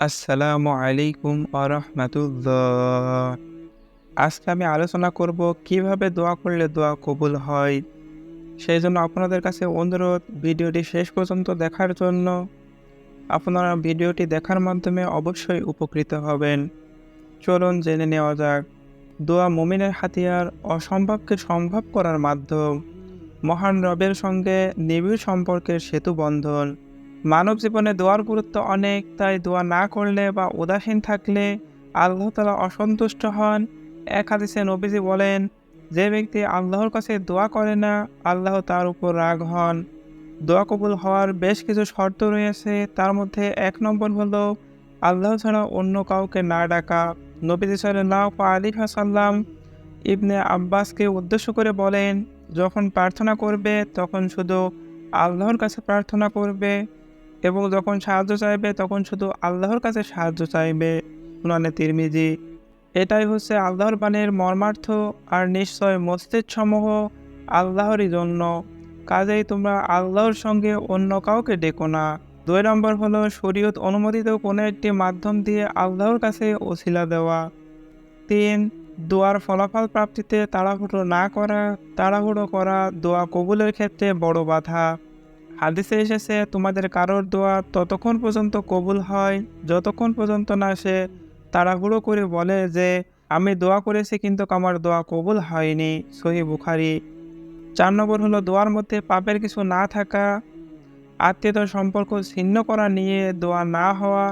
আসসালামু আলাইকুম আরহামাতুল্লাহ আজকে আমি আলোচনা করব কীভাবে দোয়া করলে দোয়া কবুল হয়। সেই জন্য আপনাদের কাছে অনুরোধ, ভিডিওটি শেষ পর্যন্ত দেখার জন্য। আপনারা ভিডিওটি দেখার মাধ্যমে অবশ্যই উপকৃত হবেন। চলুন জেনে নেওয়া যাক। দোয়া মুমিনের হাতিয়ার অসম্ভবকে সম্ভব করার মাধ্যম। মহান রবের সঙ্গে নিবিড় সম্পর্কের সেতু বন্ধন মানব জীবনে দোয়ার গুরুত্ব অনেক, তাই দোয়া না করলে বা উদাসীন থাকলে আল্লাহ তালা অসন্তুষ্ট হন। এক হাদিসে নবীজি বলেন, যে ব্যক্তি আল্লাহর কাছে দোয়া করে না, আল্লাহ তার উপর রাগ হন। দোয়া কবুল হওয়ার বেশ কিছু শর্ত রয়েছে, তার মধ্যে এক নম্বর হলো, আল্লাহ ছাড়া অন্য কাউকে না ডাকা। নবীজি সাল্লাহ আলী হাসাল্লাম ইবনে আব্বাসকে উদ্দেশ্য করে বলেন, যখন প্রার্থনা করবে, তখন শুধু আল্লাহর কাছে প্রার্থনা করবে এবং যখন সাহায্য চাইবে, তখন শুধু আল্লাহর কাছে সাহায্য চাইবে সুনানে তিরমিজি। এটাই হচ্ছে আল্লাহর বাণীর মর্মার্থ আর নিশ্চয় মস্তিষ্ক সমূহ আল্লাহরই জন্য। কাজেই তোমরা আল্লাহর সঙ্গে অন্য কাউকে ডেকো না। দুই নম্বর হলো শরীয়ত অনুমোদিত কোনো একটি মাধ্যম দিয়ে আল্লাহর কাছে ওসিলা দেওয়া। তিন, দোয়ার ফলাফল প্রাপ্তিতে তাড়াহুড়ো না করা, তাড়াহুড়ো করা দোয়া কবুলের ক্ষেত্রে বড় বাধা। হাদিসে এসেছে, তোমাদের কারোর দোয়া ততক্ষণ পর্যন্ত কবুল হয়, যতক্ষণ পর্যন্ত না সে তাড়াহুড়ো করে বলে যে, আমি দোয়া করেছি কিন্তু আমার দোয়া কবুল হয়নি। সহি বুখারি। চার নম্বর হলো, দোয়ার মধ্যে পাপের কিছু না থাকা আত্মীয়তার সম্পর্ক ছিন্ন করা নিয়ে দোয়া না হওয়া,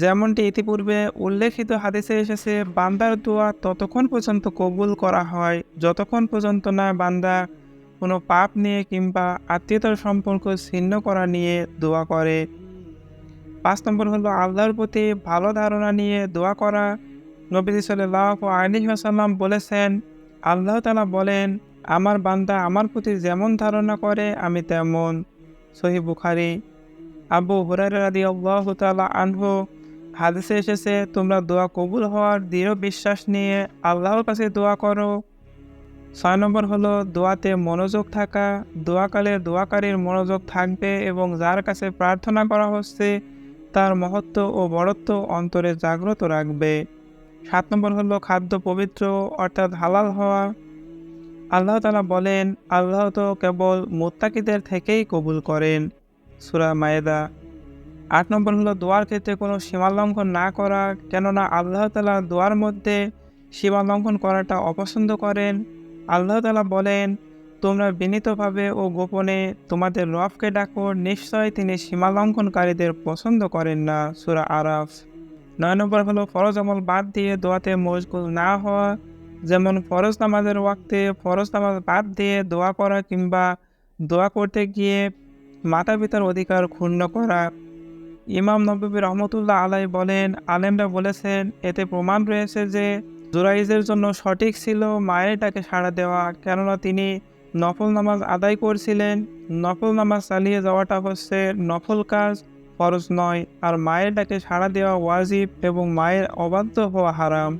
যেমনটি ইতিপূর্বে উল্লেখিত হাদিসে এসেছে, বান্দার দোয়া ততক্ষণ পর্যন্ত কবুল করা হয়, যতক্ষণ পর্যন্ত না বান্দা কোনো পাপ নিয়ে কিংবা আত্মীয়তার সম্পর্ক ছিন্ন করা নিয়ে দোয়া করে। পাঁচ নম্বর হলো আল্লাহর প্রতি ভালো ধারণা নিয়ে দোয়া করা। নবীজি সাল্লাহ আলী আসাল্লাম বলেছেন, আল্লাহ তালা বলেন, আমার বান্দা আমার প্রতি যেমন ধারণা করে, আমি তেমন। সহি বুখারি। আবু হুরার আল্লাহ তালা আনহু হাদিসে এসেছে, তোমরা দোয়া কবুল হওয়ার দৃঢ় বিশ্বাস নিয়ে আল্লাহর কাছে দোয়া করো। ছয় নম্বর হলো, দোয়াতে মনোযোগ থাকা। দোয়াকালে দোয়াকারীর মনোযোগ থাকবে এবং যার কাছে প্রার্থনা করা হচ্ছে, তার মহত্ব ও বড়ত্ব অন্তরে জাগ্রত রাখবে। সাত নম্বর হলো, খাদ্য পবিত্র অর্থাৎ হালাল হওয়া। আল্লাহ তালা বলেন, আল্লাহ তো কেবল মোত্তাকিদের থেকেই কবুল করেন। সুরা মায়েদা। আট নম্বর হলো, দোয়ার ক্ষেত্রে কোনো সীমালঙ্ঘন না করা, কেননা আল্লাহ তালা দোয়ার মধ্যে সীমালঙ্ঘন করাটা অপছন্দ করেন। আল্লাহ তালা বলেন, তোমরা বিনীতভাবে ও গোপনে তোমাদের রফকে ডাকো, নিশ্চয় তিনি সীমালঙ্ঘনকারীদের পছন্দ করেন না। সুরা আরফ। নয় নম্বর হলো, ফরজ আমল বাদ দিয়ে দোয়াতে মশগুল না হওয়া, যেমন ফরজ নামাজের ওয়াক্তে ফরজ নামাজ বাদ দিয়ে দোয়া করা কিংবা দোয়া করতে গিয়ে মাতা পিতার অধিকার ক্ষুণ্ণ করা। ইমাম নবী রহমতুল্লাহ আলাই বলেন, আলেমরা বলেছেন, এতে প্রমাণ রয়েছে যে জুরাইজের জন্য সঠিক ছিল মায়ের ডাকে সাড়া দেওয়া, কেননা তিনি নফল নামাজ আদায় করছিলেন। নফল নামাজ চালিয়ে যাওয়াটা হচ্ছে নফল কাজ, ফরজ নয়, আর মায়ের ডাকে সাড়া দেওয়া ওয়াজিব এবং মায়ের অবাধ্য হওয়া হারাম।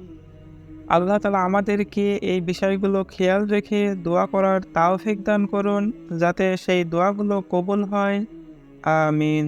আল্লাহ তালা আমাদেরকে এই বিষয়গুলো খেয়াল রেখে দোয়া করার তাওফিক দান করুন, যাতে সেই দোয়াগুলো কবুল হয়। আমিন।